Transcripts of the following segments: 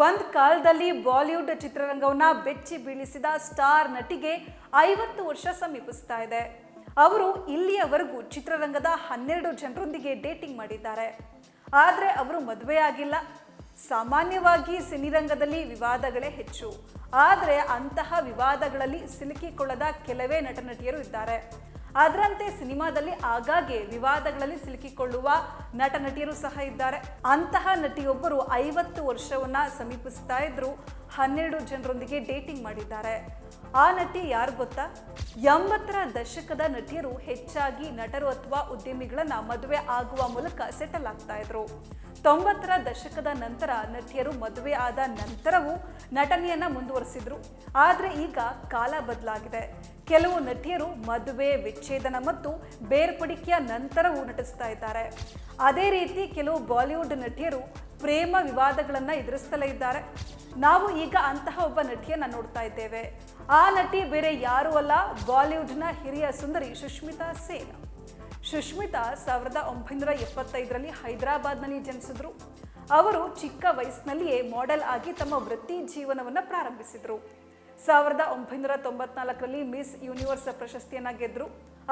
ಒಂದ್ ಕಾಲದಲ್ಲಿ ಬಾಲಿವುಡ್ ಚಿತ್ರರಂಗವನ್ನ ಬೆಚ್ಚಿ ಬೀಳಿಸಿದ ಸ್ಟಾರ್ ನಟಿಗೆ ಐವತ್ತು ವರ್ಷ ಸಮೀಪಿಸ್ತಾ ಇದೆ. ಅವರು ಇಲ್ಲಿಯವರೆಗೂ ಚಿತ್ರರಂಗದ ಹನ್ನೆರಡು ಜನರೊಂದಿಗೆ ಡೇಟಿಂಗ್ ಮಾಡಿದ್ದಾರೆ. ಆದರೆ ಅವರು ಮದುವೆ ಆಗಿಲ್ಲ. ಸಾಮಾನ್ಯವಾಗಿ ಸಿನಿರಂಗದಲ್ಲಿ ವಿವಾದಗಳೇ ಹೆಚ್ಚು. ಆದರೆ ಅಂತಹ ವಿವಾದಗಳಲ್ಲಿ ಸಿಲುಕಿಕೊಳ್ಳದ ಕೆಲವೇ ನಟ ನಟಿಯರು ಇದ್ದಾರೆ. ಅದರಂತೆ ಸಿನಿಮಾದಲ್ಲಿ ಆಗಾಗ್ಗೆ ವಿವಾದಗಳಲ್ಲಿ ಸಿಲುಕಿಕೊಳ್ಳುವ ನಟ ನಟಿಯರು ಸಹ ಇದ್ದಾರೆ. ಅಂತಹ ನಟಿಯೊಬ್ಬರು ಐವತ್ತು ವರ್ಷವನ್ನ ಸಮೀಪಿಸ್ತಾ ಇದ್ರು, ಹನ್ನೆರಡು ಜನರೊಂದಿಗೆ ಡೇಟಿಂಗ್ ಮಾಡಿದ್ದಾರೆ. ಆ ನಟಿ ಯಾರು ಗೊತ್ತಾ? ಎಂಬತ್ತರ ದಶಕದ ನಟಿಯರು ಹೆಚ್ಚಾಗಿ ನಟರು ಅಥವಾ ಉದ್ಯಮಿಗಳನ್ನ ಮದುವೆ ಆಗುವ ಮೂಲಕ ಸೆಟಲ್ ಆಗ್ತಾ ಇದ್ರು. ತೊಂಬತ್ತರ ದಶಕದ ನಂತರ ನಟಿಯರು ಮದುವೆ ಆದ ನಂತರವೂ ನಟನೆಯನ್ನ ಮುಂದುವರಿಸಿದ್ರು. ಆದ್ರೆ ಈಗ ಕಾಲ ಬದಲಾಗಿದೆ. ಕೆಲವು ನಟಿಯರು ಮದುವೆ, ವಿಚ್ಛೇದನ ಮತ್ತು ಬೇರ್ಪಡಿಕೆಯ ನಂತರವೂ ನಟಿಸ್ತಾ ಇದ್ದಾರೆ. ಅದೇ ರೀತಿ ಕೆಲವು ಬಾಲಿವುಡ್ ನಟಿಯರು ಪ್ರೇಮ ವಿವಾದಗಳನ್ನು ಎದುರಿಸ್ತಲೇ ಇದ್ದಾರೆ. ನಾವು ಈಗ ಅಂತಹ ಒಬ್ಬ ನಟಿಯನ್ನು ನೋಡ್ತಾ ಇದ್ದೇವೆ. ಆ ನಟಿ ಬೇರೆ ಯಾರೂ ಅಲ್ಲ, ಬಾಲಿವುಡ್ನ ಹಿರಿಯ ಸುಂದರಿ ಸುಷ್ಮಿತಾ ಸೇನ್. ಸುಷ್ಮಿತಾ ಸಾವಿರದ ಒಂಬೈನೂರ ಎಪ್ಪತ್ತೈದರಲ್ಲಿ ಹೈದರಾಬಾದ್ನಲ್ಲಿ ಜನಿಸಿದ್ರು. ಅವರು ಚಿಕ್ಕ ವಯಸ್ಸಿನಲ್ಲಿಯೇ ಮಾಡೆಲ್ ಆಗಿ ತಮ್ಮ ವೃತ್ತಿ ಜೀವನವನ್ನು ಪ್ರಾರಂಭಿಸಿದ್ರು. ಸಾವಿರದ ಒಂಬೈನೂರ ತೊಂಬತ್ನಾಲ್ಕರಲ್ಲಿ ಮಿಸ್ ಯೂನಿವರ್ಸ್ ಪ್ರಶಸ್ತಿಯನ್ನು ಗೆದ್ದರು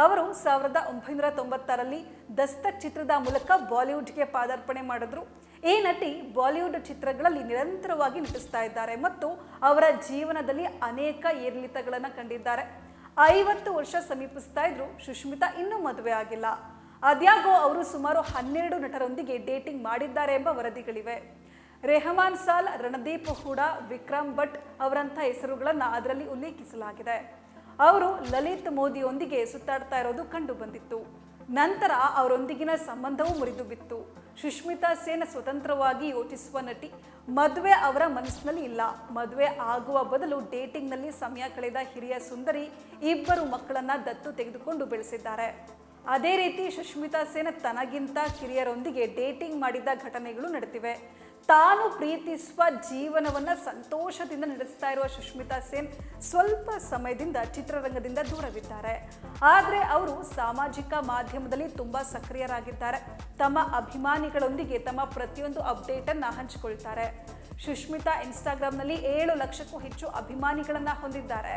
ಅವರು ಸಾವಿರದ ಒಂಬೈನೂರ ತೊಂಬತ್ತಾರಲ್ಲಿ ದಸ್ತಕ್ ಚಿತ್ರದ ಮೂಲಕ ಬಾಲಿವುಡ್ಗೆ ಪಾದಾರ್ಪಣೆ ಮಾಡಿದ್ರು. ಈ ನಟಿ ಬಾಲಿವುಡ್ ಚಿತ್ರಗಳಲ್ಲಿ ನಿರಂತರವಾಗಿ ನಟಿಸ್ತಾ ಇದ್ದಾರೆ ಮತ್ತು ಅವರ ಜೀವನದಲ್ಲಿ ಅನೇಕ ಏರಿಳಿತಗಳನ್ನು ಕಂಡಿದ್ದಾರೆ. ಐವತ್ತು ವರ್ಷ ಸಮೀಪಿಸ್ತಾ ಇದ್ರು ಸುಷ್ಮಿತಾ ಇನ್ನೂ ಮದುವೆ ಆಗಿಲ್ಲ. ಅದ್ಯಾಗೋ ಅವರು ಸುಮಾರು ಹನ್ನೆರಡು ನಟರೊಂದಿಗೆ ಡೇಟಿಂಗ್ ಮಾಡಿದ್ದಾರೆ ಎಂಬ ವರದಿಗಳಿವೆ. ರೆಹಮಾನ್ ಸಾಲ್, ರಣದೀಪ್ ಹೂಡಾ, ವಿಕ್ರಮ್ ಭಟ್ ಅವರಂಥ ಹೆಸರುಗಳನ್ನು ಅದರಲ್ಲಿ ಉಲ್ಲೇಖಿಸಲಾಗಿದೆ. ಅವರು ಲಲಿತ್ ಮೋದಿಯೊಂದಿಗೆ ಸುತ್ತಾಡ್ತಾ ಇರೋದು ಕಂಡು ಬಂದಿತ್ತು. ನಂತರ ಅವರೊಂದಿಗಿನ ಸಂಬಂಧವೂ ಮುರಿದು ಬಿತ್ತು. ಸುಷ್ಮಿತಾ ಸೇನ್ ಸ್ವತಂತ್ರವಾಗಿ ಯೋಚಿಸುವ ನಟಿ ಮದುವೆ ಅವರ ಮನಸ್ಸಿನಲ್ಲಿ ಇಲ್ಲ. ಮದುವೆ ಆಗುವ ಬದಲು ಡೇಟಿಂಗ್ನಲ್ಲಿ ಸಮಯ ಕಳೆದ ಹಿರಿಯ ಸುಂದರಿ ಇಬ್ಬರು ಮಕ್ಕಳನ್ನ ದತ್ತು ತೆಗೆದುಕೊಂಡು ಬೆಳೆಸಿದ್ದಾರೆ. ಅದೇ ರೀತಿ ಸುಷ್ಮಿತಾ ಸೇನ್ ತನಗಿಂತ ಕಿರಿಯರೊಂದಿಗೆ ಡೇಟಿಂಗ್ ಮಾಡಿದ ಘಟನೆಗಳು ನಡೆದಿವೆ. ತಾನು ಪ್ರೀತಿಸುವ ಜೀವನವನ್ನ ಸಂತೋಷದಿಂದ ನಡೆಸ್ತಾ ಇರುವ ಸುಷ್ಮಿತಾ ಸೇನ್ ಸ್ವಲ್ಪ ಸಮಯದಿಂದ ಚಿತ್ರರಂಗದಿಂದ ದೂರವಿದ್ದಾರೆ. ಆದರೆ ಅವರು ಸಾಮಾಜಿಕ ಮಾಧ್ಯಮದಲ್ಲಿ ತುಂಬಾ ಸಕ್ರಿಯರಾಗಿದ್ದಾರೆ. ತಮ್ಮ ಅಭಿಮಾನಿಗಳೊಂದಿಗೆ ತಮ್ಮ ಪ್ರತಿಯೊಂದು ಅಪ್ಡೇಟ್ ಅನ್ನ ಹಂಚಿಕೊಳ್ತಾರೆ. ಸುಷ್ಮಿತಾ ಇನ್ಸ್ಟಾಗ್ರಾಮ್ನಲ್ಲಿ ಏಳು ಲಕ್ಷಕ್ಕೂ ಹೆಚ್ಚು ಅಭಿಮಾನಿಗಳನ್ನು ಹೊಂದಿದ್ದಾರೆ.